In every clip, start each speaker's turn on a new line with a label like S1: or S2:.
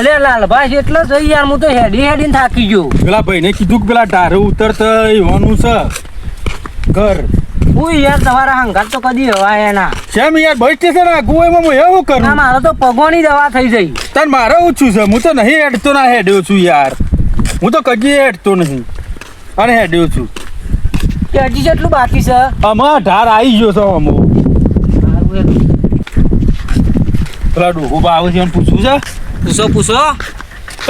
S1: અલે લાલભાઈ એટલે જ યાર હું તો હેડી હેડીને થાકી ગયો.
S2: પેલા ભાઈને કીધું કે પેલા ઢારે ઉતરતા હોવાનું છે. ઘર.
S1: હું યાર તમારા હંગાત તો કદી હવાય એના
S2: કેમ યાર બસ સ્ટેશન આગું એમાં હું એવું કરું?
S1: ના મારો તો પગોની દવા થઈ જઈ
S2: તન મારો ઓછું છે હું તો નહીં હેડતો ના હેડ્યો છું યાર. હું તો કદી હેડતો નહીં. અને હેડ્યો છું.
S1: કે હજી જેટલું બાકી છે?
S2: આમાં ઢાર આવી ગયો છે અમો પેલા ડોહુબા આવે છે પૂછવું છે?
S1: પૂછો પૂછો.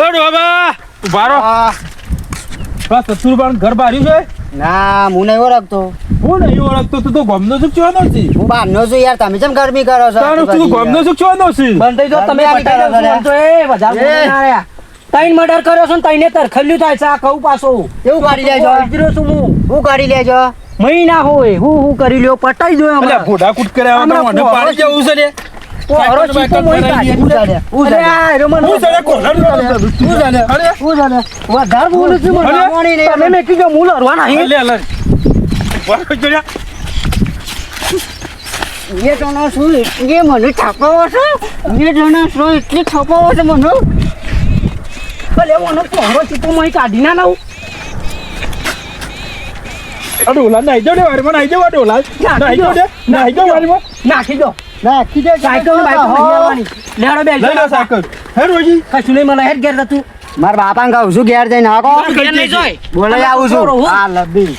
S2: ઓ ડોહા ઊભા રહો. પેલા સસુરબાનું ઘર બાર્યું છે?
S3: ના હું નહીં ઓળખતો.
S2: હું નહીં ઓળખતો? તું તો ગમનો સુખ છો નથી
S3: હું બહારનો છું યાર તમે કેમ ગરમી કરો છો.
S2: તું ગમનો સુખ છો નથી
S1: બંધ થઈ જાઓ તમે
S3: આવી
S1: એ બધા ના. તૈણ મર્ડર કર્યો છો ને તઈને તરખલ્યું થાય છે આ કહું પાછો.
S3: એવું કાઢી લેજો.
S1: હાજરો છું હું.
S3: હું કાઢી લેજો.
S1: મહિના હોય હું હું કરી લ્યો પટાઈ દો
S2: અલ્યા
S1: હમણાં.
S2: ઘોડા કર્યા મને પાડી જવું છે લે. સાયકલ
S1: ચીપો મોઈ કાઢી. અરે. આ હેરો મને-
S2: હું ચાલે છે. હું લે. અરે,
S1: હું જાણે. વધારે બોલું છું મને.
S3: પાણી નહીં.
S1: તમે મેં કીધું હું લડવા નહીં.
S2: લે, લે. ઊભા કોઈ જોડ્યા.
S3: એ જણા શું એટલી મને છાપાવો છે એ જણા શું એટલી છાપાવો છે મને
S1: ભલે મને પોરો ચીપો મોઈ કાઢી ના લાવું.
S2: આ ડોલા નાઈ જાઓ ને વારીમાં, નાઈ જાઓ આ ડોલા. નાઈ ને, નાઈ જાઓ વારીમાં.
S1: નાખી દો સાયકલ ને લેવાની. બેસજો.
S2: લઈ લો સાયકલ. હે, રોજી?
S1: કશું નહીં મને હેડ ઘેર જતું.
S3: મારા બાપાને કહું છું ઘેર જઈને હાકો
S1: ઘેર નહીં જોઈ.
S3: બોલાઈ આવું છું
S1: હું.
S3: લબી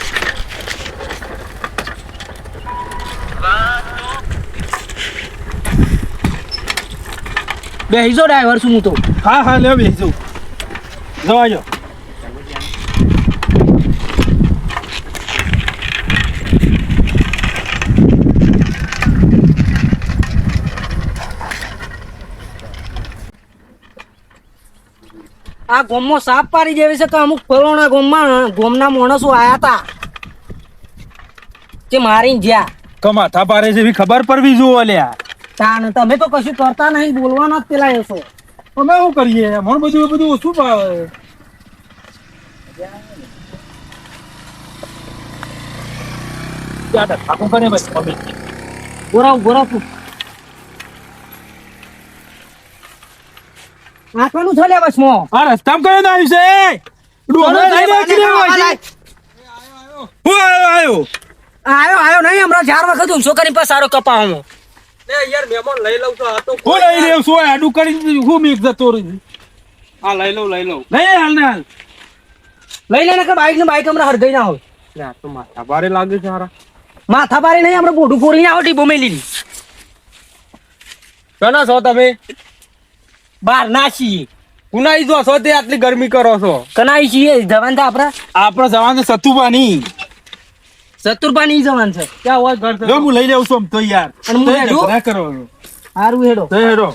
S1: બેસજો ડ્રાઈવર છું હું તો
S2: હા હા લે બેસજો જવા જો
S1: આ ગોમમાં સાપ પાડી જેવી છે કે અમુક ફરોણા ગોમમાં ગોમના માણસો આયા હતા કે મારી જ્યાં
S2: કમાથા પારે છે એવી ખબર પડવી જુઓ લ્યા
S1: તાન તમે તો કશું કરતા નહીં બોલવાના જ પેલા એસો
S2: અમે શું કરીએ? મને બધું એ બધું ઓછું ભાવે. ગોરાવ ઠાકુર
S1: તું આખવાનું છે લે બસ મો.
S2: આ રસ્તામાં કયો ના આવ્યું છે લઈ લે કે લેવો છે? હું આવ્યો આવ્યો?
S1: આયો આયો નહીં હમણાં ચાર વખત હું છોકરી પાસે સારો કપાવામાં
S2: હું લઈ લેવ છું આડું કરી હું મિક્સ જતો રહી
S4: હા લઈ લઉં લઈ લઉં.
S2: નહીં હાલ ને હાલ.
S1: લઈ લે ને કે બાઈક ને બાઈક હમણાં હરગઈ ના હોય.
S4: લે, આ તો માથા ભારે લાગે છે હારા.
S1: માથા પારી નહીં આપણે બોઢું કોરી આવો ટીપો મેલી લી
S4: કના છો તમે?
S1: બાર ના છીએ.
S4: કુનાઈ જો છો તે આટલી ગરમી કરો છો?
S1: કનાઈ છીએ જવાન તો આપણા?
S2: આપણે જવાનું સતુબાની.
S1: સતુરપા જવાન છે.
S4: ક્યાં હોય ઘર
S2: તો હું લઈ લેવું છું તો યાર
S1: અને હું હેડો?
S2: ના કરવાનો
S1: હારું હેડો.
S2: તો હેડો.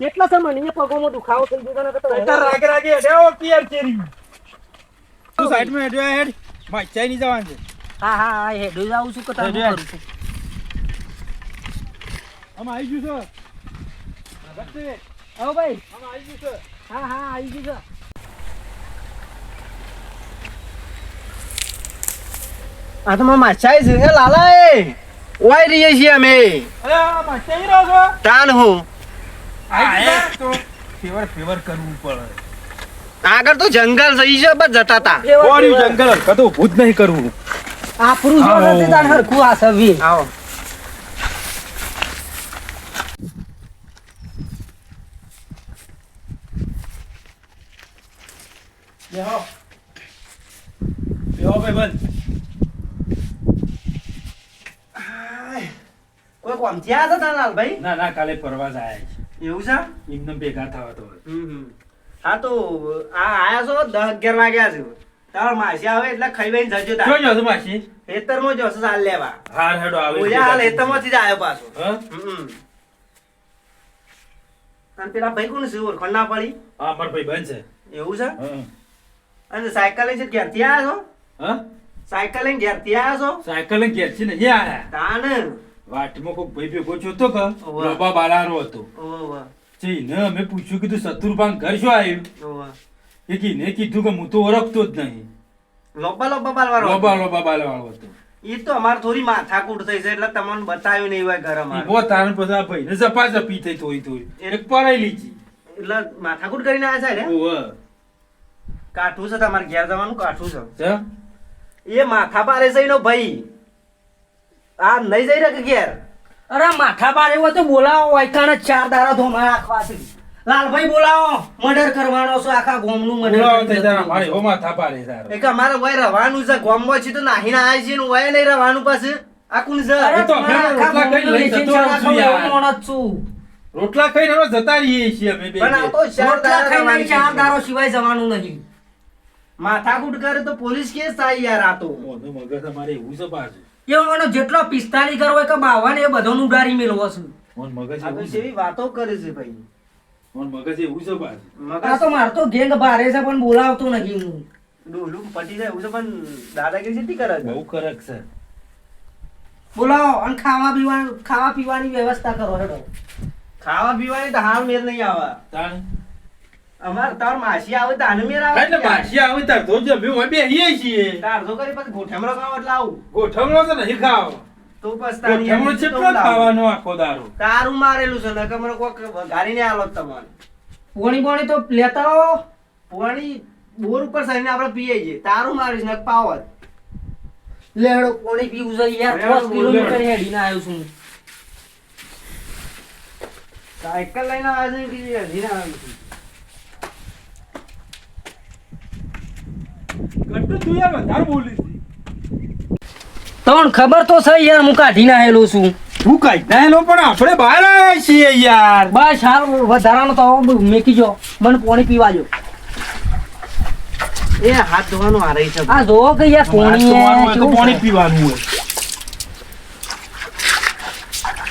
S1: કેટલા સમય નહીં પગોમાં દુખાવો થઈ ગયો ને તો
S2: રાગે રાગે હેડ્યો પિયર ચેરી તું સાઈડમાં હેડ્યો હેડ. માચાઈ ની જવાનું છે.
S1: હા હા હા હેડો આવું છું કે
S2: હેડો.
S1: કરું છું.
S2: આમ આવી ગયું છે.
S1: આવો ભાઈ.
S2: આમ આવી ગયું છે.
S1: હા હા આવી ગયું છે.
S4: આ તો મામા ચાઈ છે એ લાલા એ. ઓય રહીએ છીએ અમે.
S2: અરે માચાઈ રહો છો.
S4: તાન હું.
S2: આ એ તો ફેવર ફેવર કરવું પડે.
S4: આગળ તો જંગલ થઈ છે બસ જતા તા.
S2: કોડ્યું જંગલ કદું ભૂત નહીં કરવું.
S1: આ પુરુષ. નથી તાર હરખું આ સવી
S4: આવો.
S2: બેહો. બેહો ભાઈ બંધ.
S4: કોઈ કોમ થયા હતા તાર લાલભાઈ?
S2: ના ના કાલે ફરવા આયા
S4: એવું છે?
S2: એકદમ એમને ભેગા થવા તો
S4: હા તો આ આયા છો? દસ અગિયાર વાગ્યા છે. તાર માસી આવે એટલે ખાઈ બેન જજો તા
S2: જોજો છો માસી?
S4: ખેતરમાં જશો ચાલ લેવા.
S2: હાર હેડો આવે
S4: ઓયા હાલ ખેતરમાંથી જ આવ્યો પાછો.
S2: હા?
S4: હમ. અને પેલા ભાઈ કોણ છે? ઓર ખંડા પડી?
S2: હા મારો ભાઈ બંધ છે.
S4: એવું છે? અને સાયકલ લઈને ઘેરથી આવ્યા છો?
S2: હા?
S4: સાયકલ લઈને ઘેરથી આવ્યા છો?
S2: સાયકલ લઈને ઘેરથી નહીં આયા.
S4: તાને.
S2: વાટમાં કોઈ ભાઈ ભેગો જોતો કે. બાબા બાલારો હતો.
S4: ઓવ
S2: જઈને અમે પૂછ્યું કીધું સતુરપાન ઘર શું આવ્યું? એ કીને કીધું કે હું તો ઓળખતો જ નહીં.
S4: લોબા લોબા બાલવાળો.
S2: લોબા લોબા બાલવાળો હતો.
S4: એ તો અમારે થોડી માથાકૂટ થઈ છે એટલે તમને બતાવ્યું નહીં હોય ઘર અમારે.
S2: બહુ તારણ ભાઈ ને જપા જપી થઈ થોડી થોડી એક પરાયેલી લીધી.
S4: એટલે માથાકૂટ કરીને આવ્યા છે ને?
S2: ઓહ
S4: કાઠું છે તમારે ઘેર જવાનું કાઠું છે. એ માથા પારે છે એનો ભાઈ. આ નહીં જઈ રહ્યા કે ઘેર?
S1: અરે માથા પાડે હોય તો બોલાવો વૈકાણે ચાર દારા ધોમા રાખવા છે લાલભાઈ બોલાવો. મર્ડર કરવાનો છે આખા ગોમનું મર્ડર
S2: મારી હો માથા પાડે તારો.
S4: એક અમારે વય રવાનું છે ગોમમાં છે તો નાહીને આવી છે ને વય નહીં રવાનું પાસે આ કોણ છે
S1: અરે
S2: તો રોટલા
S1: કઈ
S2: લઈ જતો છું યાર.
S1: છું.
S2: રોટલા ખાઈને હવે જતા રહીએ છીએ અમે બે
S4: પણ આ તો ચાર દારા
S1: ખાઈને ચાર દારો સિવાય જવાનું નહીં
S4: માથાકૂટ કરે તો પોલીસ કેસ થાય યાર આ તો.
S2: મગજ અમારે એવું છે પાછું.
S1: એ મને જેટલો પિસ્તાલી કરો હોય કે બાવન એ બધાનું ઉડારી મેળવો છું.
S2: મોન મગજ એવું છે.
S4: કેવી વાતો કરે છે ભાઈ.
S2: મોન મગજ એવું છે પાછું.
S1: આ તો માર તો ગેંગ ભારે છે પણ બોલાવતો નથી હું.
S4: ડોલું પટી જાય એવું છે પણ દાદાગીરી કેટલી કરે છે?
S2: બહુ કરક છે.
S1: બોલાવો અને ખાવા પીવા ખાવા પીવાની વ્યવસ્થા કરો હેડો.
S4: ખાવા પીવાની તો હાલ મેર નહીં આવે.
S2: તાણ.
S4: અમાર તાર માસી આવે તો આને મેર આવે
S2: એટલે માસી આવે તાર તો જમ્યું હોય બેહીએ છીએ.
S4: તાર તો કરી પછી ગોઠમરો ખાવ એટલે આવું.
S2: ગોઠમરો તો નહીં ખાવ.
S4: તો બસ તારી
S2: ગોઠમરો
S4: છે
S2: ખાવાનો આખો દારો
S4: તારું મારેલું છે ને કમરો કોક વઘારીને આલો જ
S1: પોણી પોણી તો લેતા આવો.
S4: પોણી બોર ઉપર સરીને આપણે પીએ છીએ. તારું મારીશ ને પાવત
S1: લેડો પોણી પીવું છે યાર
S2: લેડો,
S1: દસ કિલોમીટર
S2: લેડો.
S1: હેડીને આવ્યો છું
S4: સાયકલ લઈને આવ્યો છું કે હેડીને આવ્યો આવે છે?
S2: ગટ્ટુ તું યાર વધારે બોલી છે.
S1: તમને ખબર તો છે યાર હું કાઢી નાહેલો છું.
S2: હું કાઢી નાહેલો પણ આપણે બહાર આવ્યા છીએ યાર.
S1: બસ હાલ વધારાનો તો મેકી જો. મને પાણી પીવા જો.
S4: એ હાથ ધોવાનો આ રહી છે.
S1: આ ધો કે યાર પોણી
S2: તો પાણી? પીવાનું હોય.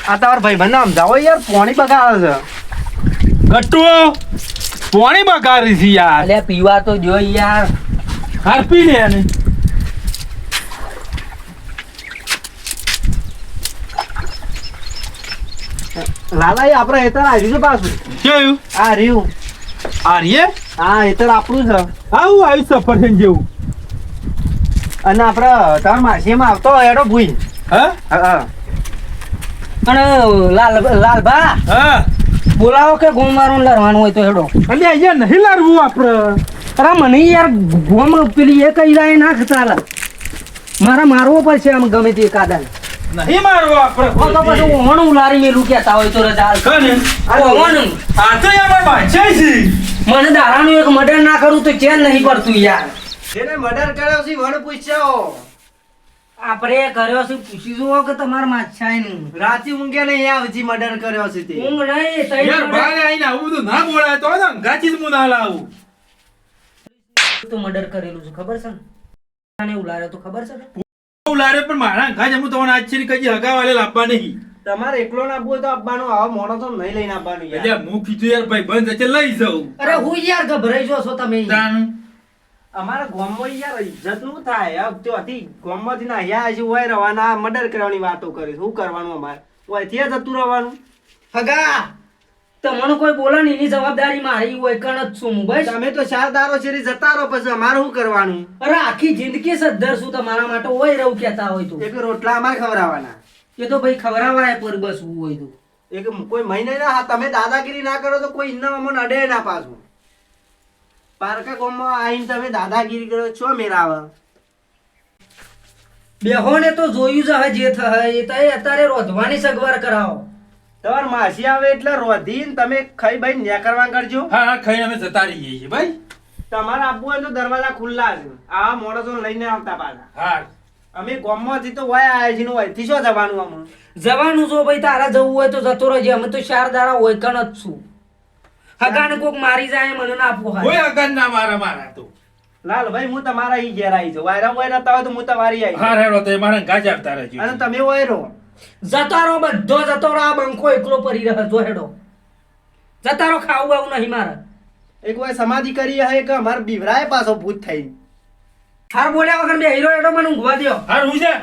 S4: આ તાર ભાઈ બંને સમજાવો યાર પાણી બગાડે છે.
S2: ગટ્ટુ પાણી બગાડી છે યાર.
S1: અલ્યા પીવા તો જો યાર.
S2: હાર પી લે એને.
S4: લાલા એ આપણે હેતર આવ્યું છે પાછું.
S2: કેવું?
S4: આ રહ્યું
S2: આર્ય
S4: હા હેતર આપણું છે.
S2: આવું આવ્યું સફરજન જેવું.
S4: અને આપણે તાર માસીમાં આવતો એડો ભૂઈ.
S2: હા?
S4: હા
S1: અને લાલ લાલભા
S2: હા.
S1: બોલાવો કે ગુમારું લારવાનું લડવાનું હોય તો હેડો.
S2: એટલે અહીંયા નહીં લારવું આપણે.
S1: અરે મને યાર ગોમ પેલી એ કઈ લાય નાખ ચાલે મારે મારવો પડશે આમ ગમે તે કાદા
S2: નહીં મારવો આપણે
S1: તો પછી ઓણું લારી મેલું કહેતા હોય તો રજા.
S2: કોને?
S1: ઓહણું.
S2: આ તો યાર બાંચાય છે
S1: મને દારાનું એક મર્ડર ના કરું તો ચેન નહીં પડતું યાર.
S4: જેને મર્ડર કર્યો છે વણ પૂછ્યો.
S1: આપણે કર્યો છે પૂછી જુઓ કે તમારે માછાયનું
S4: રાતી ઊંઘે નહીં આવજી મર્ડર કર્યો છે તે.
S1: ઊંઘ નહીં
S2: યાર
S1: મર્ડર-
S2: આઈને આવું બધું ના બોલાય તો ને અંગાચી જ હું ના લાવું.
S1: તો મર્ડર કરેલું છે ખબર છે ને? અને ઉલારે તો ખબર છે ને?
S2: બહુ પણ મારા અંગાચ હું તમને આજ છે કઈ હગા વાલે લાવવા નહીં.
S4: તમારે એકલો ના આપવું હોય તો આપવાનું આવો મોડો તો નહીં લઈને આપવાનું
S2: એટલે હું કીધું યાર ભાઈ બંધ છે લઈ જાઉં.
S1: અરે હું યાર ગભરાઈ જો છો તમે.
S4: અમારા ગામમાં યાર ઇજ્જતનું થાય. આ ત્યાંથી ગામમાંથી ના અહીંયા હજી હોય રવાના મર્ડર કરવાની વાતો કરી શું કરવાનું અમારે? હોય ત્યાં જતું રહેવાનું.
S1: હગા! તમને કોઈ બોલે ને એની જવાબદારી મારી હોય કણ જ છું હું ભાઈ
S4: તમે તો ચાર દારો છે જતા રહો પછી અમારે શું કરવાનું?
S1: અરે આખી જિંદગી સદ્ધર છું તમારા માટે હોય રહું કહેતા હોય તો.
S4: એક રોટલા અમારે ખવડાવવાના.
S1: એ તો ભાઈ ખવડાવાય પર બસ હોય તો.
S4: એક કોઈ મહિને ના હા, તમે દાદાગીરી ના કરો તો કોઈ ઇન્ના અમને અડે ના પાછું. પારકા ગામમાં આવીને તમે દાદાગીરી કરો છો મેરાવે
S1: બેહોને તો જોયું જ જે થાય એ તો અત્યારે રોધવાની સગવડ કરાવો.
S4: તમાર માસી આવે એટલે રોધીન તમે ખાઈ ભાઈ ન્યા કરજો.
S2: હા હા ખાઈને અમે જતા રહીએ છીએ ભાઈ.
S4: તમારે આપવું હોય તો દરવાજા ખુલ્લા છે. આ મોડસો લઈને આવતા પાછા.
S2: હા.
S4: અમે ગામમાંથી તો વાય આયા છીએ ને વયથી શું જવાનું અમે
S1: જવાનું જો ભાઈ તારા જવું હોય તો જતો રહેજે. અમે તો ચાર દારા હોય કણ જ છું. હગાને કોક મારી જાય મને ના આપવું
S2: કોઈ
S1: હોય
S2: અગન ના મારા મારા તો.
S4: લાલ ભાઈ હું તમારા ઈ ઘેર આવી જાઉં. વાયરા વાયરા હોય તો હું તમારી આવી
S2: હા. રેડો તો મારા ગાજ આવતા રહેજો.
S4: અને તમે હોય
S1: જતારો બધો જતો રહો આ બંકો એકલો પરી રહ્યો જો હેડો. જતારો ખાવું આવું નહીં મારે.
S4: એક વાર સમાધિ કરી હે કે અમાર બીવરાય પાછો ભૂત થઈ.
S1: હાર બોલ્યા વગર બે હીરો એડો મને ઊંઘવા દો
S2: હાર હું છે?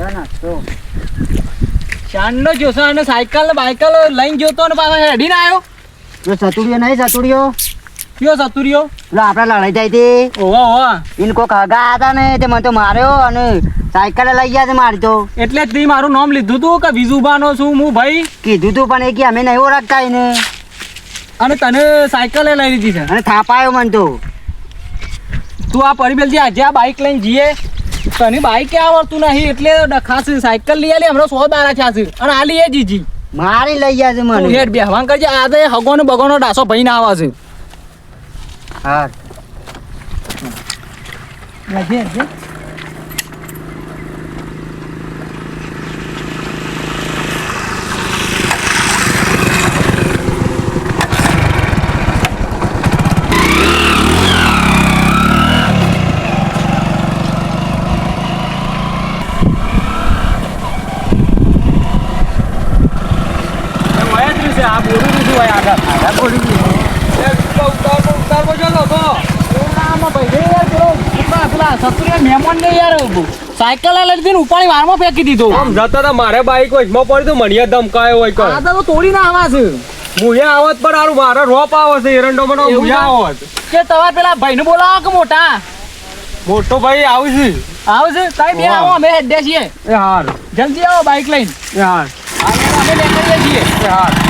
S2: Yeah, not so.
S5: ચાંદનો જોશો અને સાયકલ બાયકલ લઈને જોતો ને પાછો હેડીને આવ્યો
S3: જો સતુડિયો નહીં સતુડિયો
S5: કયો સતુરિયો?
S3: એટલે આપણે લડાઈ થઈ હતી
S5: ઓહો ઓહો
S3: એને કોક હગા હતા ને તે મને તો માર્યો અને સાયકલ લઈ ગયા છે મારી તો.
S5: એટલે જ મારું નામ લીધું તું કે વિજુબાનો છું હું ભાઈ?
S3: કીધું તું પણ એ કે અમે નહીં ઓળખતા એને.
S5: અને તને સાયકલે લઈ લીધી છે.
S3: અને થાપાયો મને તો.
S5: તું આ પરિબેલજી આજે આ બાઇક લઈને જઈએ તને બાઇક આવડતું નહીં? એટલે ડખાશે સાયકલ લઈ આલી હમણાં સો દારા છે અને આ લઈએ જીજી
S3: મારી લઈ ગયા છે મને.
S5: હેડ બેહવાન કરજે. આ તો હગોનો બગોનો ડાસો ભાઈ ના આવે છે
S3: હા
S5: આ બોલું નથી હોય આગળ બોલું સાયકલ લીધી ઉપાડી વારમાં ફેંકી દીધો
S2: આમ જતા હતા મારે બાઈક વચમાં પડી તો મને ધમકાયો હોય કઈ
S5: આ તો તોડી ના આવા છે
S2: મુએ આવત પણ હારું મારો રોપ આવે છે એરંડો મને મુએ આવત
S5: કે તમારે પેલા ભાઈને બોલાવો કે મોટા.
S2: મોટો ભાઈ આવું છે
S5: આવું છે બે આવો અમે હેડ્યા છીએ
S2: એ હાર.
S5: જલ્દી આવો બાઈક લઈને.
S2: એ હાર.
S5: અમે નીકળીએ છીએ.
S2: એ હાર.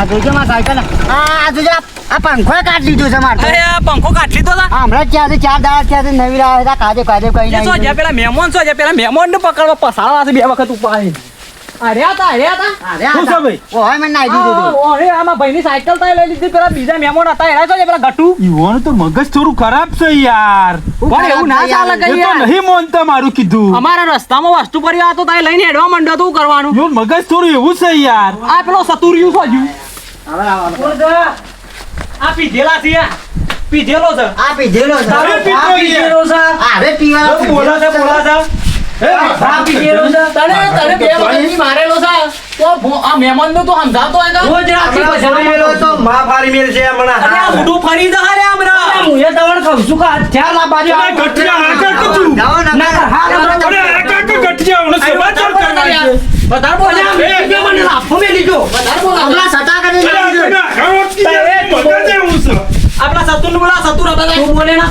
S5: આ
S3: જોજો માં સાયકલ? આ આ જોજો આ- આ પંખો કાઢી દીધો છે મારે
S5: અરે આ પંખો કાઢ લીધો તા?
S3: હમણાં ચાર ચાર દાડા ચાર નવી લાવે છે કાજે કાજે કઈ
S5: એ શું પેલા મહેમાન શું પેલા મહેમાન ને પકડવા પસાડવા છે બે વખત ઉપાડી અરે હતા અરે હતા
S2: ભાઈ?
S3: ઓય મને નાઈ દીધું તું.
S5: આમાં ભાઈની સાયકલ તો લઈ લીધી પેલા બીજા મહેમાન હતા પેલા ગટુ
S2: યુવાનું તો મગજ થોડું ખરાબ છે યાર.
S5: પણ એવું ના ચાલે
S2: તો
S5: યાર.
S2: નહીં મોનતા મારું કીધું.
S5: અમારા રસ્તામાં વસ્તુ પડી આ તો તારે લઈને હેડવા માંડ્યો તો કરવાનું?
S2: મગજ થોડું એવું છે યાર.
S5: આ પેલો સતુરિયું હજુ?
S3: હવે આવો.
S5: આ પીધેલા છે. પીધેલો છે.
S3: આ પીધેલો છે.
S2: તમે પીધો
S3: પીધેલો છે. આ હવે પીવાનો
S2: બોલો છે બોલો છે.
S3: આ
S5: તો આ તો
S4: તો માં
S5: આ.
S1: હું આ આ
S2: તો તું.
S1: હા,
S2: આ.
S5: વધારે બોલ
S1: આ મેં મને લાફો
S5: બોલ.
S2: આ યાર,
S5: બોલા સતુર
S1: તું બોલે ના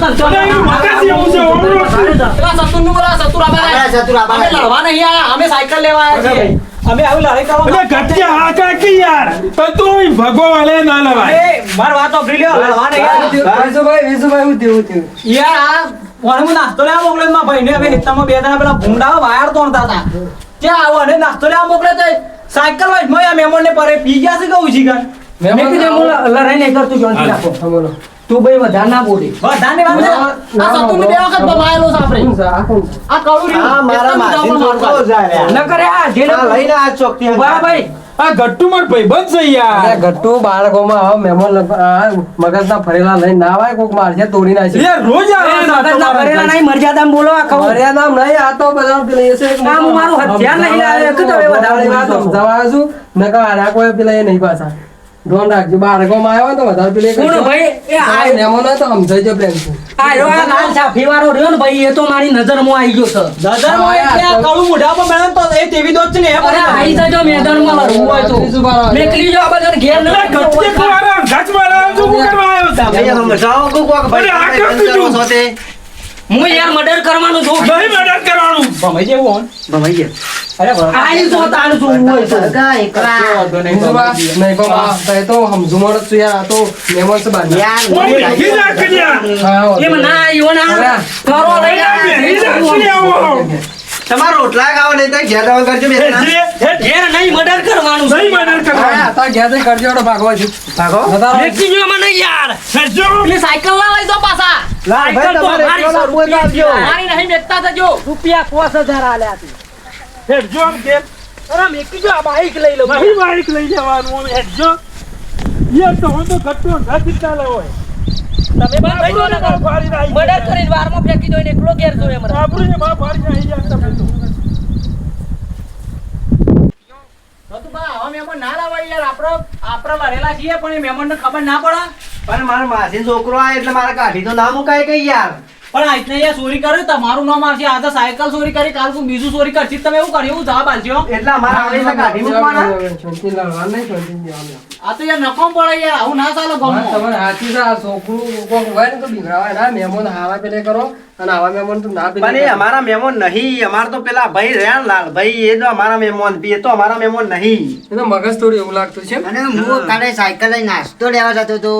S1: તને
S5: બોલા સતુર
S3: આપણા સતુર
S5: લડવા નહીં આયા અમે સાયકલ લેવા આયા છીએ. અમે આવું લડાઈ કરવા
S2: હા કાકી યાર? તો તું ભગવા વાલે ના લવાય.
S5: એ માર વાત લ્યો લડવા નહીં આયા યાર આ મને હું નાસ્તો લેવા મોકલ્યો છે ભાઈ ને હવે બે જણા પેલા ભૂંડા વાયર તોડતા હતા. ત્યાં આવો? અને નાસ્તો લેવા મોકલે તો સાયકલ વાઈસમાં મેમોન ને પરે. પી ગયા છે કહું છી કાન
S1: મેં કીધું હું લડાઈ નહીં કરતું જોનથી રાખો તું ભાઈ વધારે ના બોલી.
S5: બધાને વાત. આ સતુરને બે વખત દબાયેલો છે આપણે. આ કળું
S4: આ મારા માથે
S5: મારવા.
S4: જાય
S1: ન કરે આ જેને
S4: લઈને આ
S1: ચોકતી ભાઈ.
S2: આ ગટ્ટુ માર ભાઈબંધ છે યાર
S6: ગટ્ટુ બાળકોમાં હવે મહેમાન મગજના ફરેલા લઈને ના આવે કોક મારશે તોડી નાખશે
S2: યાર રોજ આવે
S1: મગજના ભરેલા નહીં મર્યાદામાં બોલો આ કહું
S6: મર્યાદા નહીં આ તો બધા પેલા છે એક
S1: મારું હથિયાર નહીં આવે કે તમે વધારે
S6: વાત સમજાવા છું નકા આ કોઈ પેલા એ નહીં પાછા ધ્યાન રાખજો. બાળકોમાં આવ્યો તો વધારે પેલી
S1: કોણ ભાઈ? એ આ
S6: મહેમાન હોય તો સમજાવજો પ્રેમથી
S1: આ રહ્યો આ લાલ સાફી વાળો રહ્યો ને ભાઈ એ તો મારી નજર નજરમાં આવી ગયો છે.
S5: નજરમાં એટલે આ કળું મોઢા પર મેળવે તો એ તેવી દોત છે ને
S1: અરે આવી. જજો મેદાનમાં લડવું હોય તો. મેકલી જો આ બધા ઘેર ન
S2: અરે ગટ્ટુ તું મારા શું કરવા આવ્યો છે?
S4: તમે સમજાવો કે કોક ભાઈ
S2: આ
S4: તમે
S2: તું.
S1: હું યાર મર્ડર કરવાનું છું
S2: ભાઈ મર્ડર કરવાનું
S5: ભમાઈ જેવું હોન.
S4: ભમાઈ જે
S5: અરે
S1: આઈ તો તારું છું હું તો
S3: સગા એકલા.
S6: નહીં તો બા- નહીં તો તો સમજુમણ છું યાર આ તો છે બહારના.
S3: યાર.
S6: હા, હા.
S1: એમ ના આવ્યો ના કરો લઈ
S2: જા કન્યા, આવો.
S4: તમારે રોટલા ખાવા નહીં તો ઘેર ખાવા કરજો.
S1: ઘેર નહીં મર્ડર કરવાનું
S2: નહીં
S6: મર્ડર
S2: કરવાનું.
S6: અત્યારે ઘેર જઈને કરજો એટલે ભાગવા છું.
S4: ભાગો.
S1: મેકલી જો મને યાર.
S2: સરજો
S5: એટલે સાયકલ ના લઈ જાઓ પાછા.
S1: સાયકલ તો
S4: તમારે
S1: મારી
S4: એકલો લડવું હોય
S5: મારી નહીં મેકતા થજો.
S1: રૂપિયા પાંચ હજાર આલ્યા છે.
S2: હેડજો આમ ઘેર.
S1: અરે મેકી જો આ બાઈક લઈ લો
S2: નહીં બાઈક લઈ જવાનું હેડજો યાર તો હું તો ગટ્ટુ નથી ચાલે લેવાય.
S1: તમે પણ થઈ જાઓ ને. મર્ડર કરીને વારમાં ફેંકી દો ને એકલો ઘેર જો એમ
S5: નતું બા, ફાડી નાખી ના તમે તો. આપણો આપણે ખબર ના પડે.
S4: પણ મારા માસી છોકરો આ એટલે મારા કાઢી તો ના મુકાય કઈ યાર.
S5: પણ આઈતને યાર ચોરી કરે તમારું નામ આવશે આ તો સાયકલ ચોરી કરી કાલ કોઈ બીજું ચોરી કરશે. તમે એવું કર્યું જવાબ આલજો
S4: એટલે અમારા આવે એટલે કાઢી મૂકવાના?
S6: શાંતિ લડવા નહીં શાંતિ
S5: આ તો યાર નકામ પડે યાર આવું ના ચાલો ગમો
S6: તમારે હાથી આ છોકરું કોક હોય ને તો બિગડાવાય ના મહેમાન આવા પેલે કરો અને આવા મહેમાન તો ના પેલે
S4: પણ એ અમારા મહેમાન નહીં અમારા તો પેલા ભાઈ રહ્યા લાલ ભાઈ એ તો અમારા મહેમાન એ તો અમારા મહેમાન નહીં.
S6: એ તો મગજ થોડું એવું લાગતું છે
S3: અને હું કાલે સાયકલ લઈ નાસ્તો લેવા જતો હતો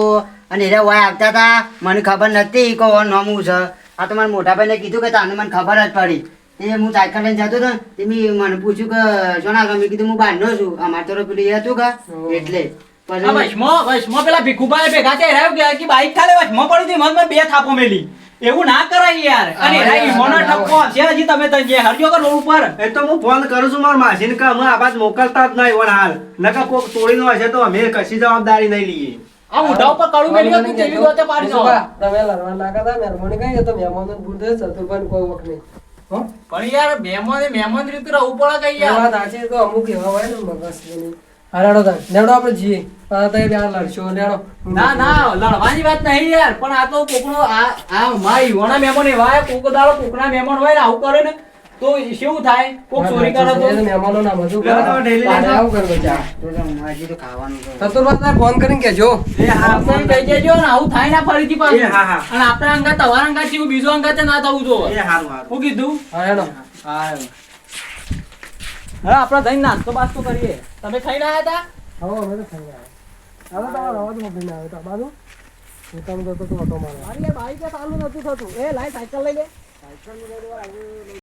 S3: અને એ વાય આવતા હતા મને ખબર નથી કે નોમું છે. આ તો મારા મોટાભાઈને કીધું કે તને મને ખબર જ પડી. એ હું સાયકલ લઈને જતો હતો તે મેં મને પૂછ્યું કે સોના મેં કીધું હું બહારનો છું. અમારે તો પેલું એ હતું કે એટલે.
S5: પેલા ભીખુભાઈ ભેગા થયા રહ્યા કે કે બાઈક ખાલે વચમાં પડી હતી મનમાં બે થાપો મેલી. એવું ના કરાય યાર. અને
S6: રાઈ
S5: એના
S6: યાર,
S5: ઈમોનો
S6: ના
S5: ઠપકો છે હજી તમે તો જે હરજો કર રોડ ઉપર.
S4: એ તો હું ફોન કરું છું મારા માસીને કે અમે આ બાજ મોકલતા જ નહીં વણ હાલ. નકા કોક તોડીનો હશે તો અમે કશી જવાબદારી નહીં લઈએ.
S5: આ તું ગોતે પાડી દો
S6: તમે લડવા કઈ તો ભૂલ કોઈ નહીં.
S5: પણ યાર મહેમાન મહેમાન રીતે પડે કઈ યાર.
S6: વાત સાચી તો અમુક એવા હોય ને મગજ હા, લેડો લેડો આપણે જઈએ. આ તો લડશો લેડો.
S5: ના ના લડવાની વાત નહીં યાર પણ આ તો કોકનો આ આ મારા યુવાના મહેમાન એવા કોક દાડો કોકના મહેમાન હોય ને આવું કરે ને તો શું થાય? કોક ચોરી કરે
S6: તો
S5: મહેમાનો
S6: ના બધું
S4: કરે તો
S6: કરે.
S4: ઢેલી લેજો.
S6: આવું કરવું
S3: તો તો તો ખાવાનું છે.
S6: ફોન કરીને કેજો
S4: એ હા
S5: ફોન કહી દેજો ને આવું થાય ના ફરીથી પાછું.
S4: એ હા, હા.
S5: અને આપણા અંગા તમારા અંગા થી બીજો અંગા ના થવું
S4: એ હારું હારું.
S5: હું કીધું?
S6: હા હેડો.
S5: હા હવે આપણા જઈને નાસ્તો બાસ્તો કરીએ. તમે ખાઈને આવ્યા હતા
S6: હવે અમે તો થઈ ગયા હવે તમારો અવાજ મોકલીને આવ્યો તો. આ બાજુ. હું તમે જતો તો ઓટો મારવા
S5: અરે બાઈક ચાલુ નથી થતું. એ લાઈ સાયકલ લઈ લે.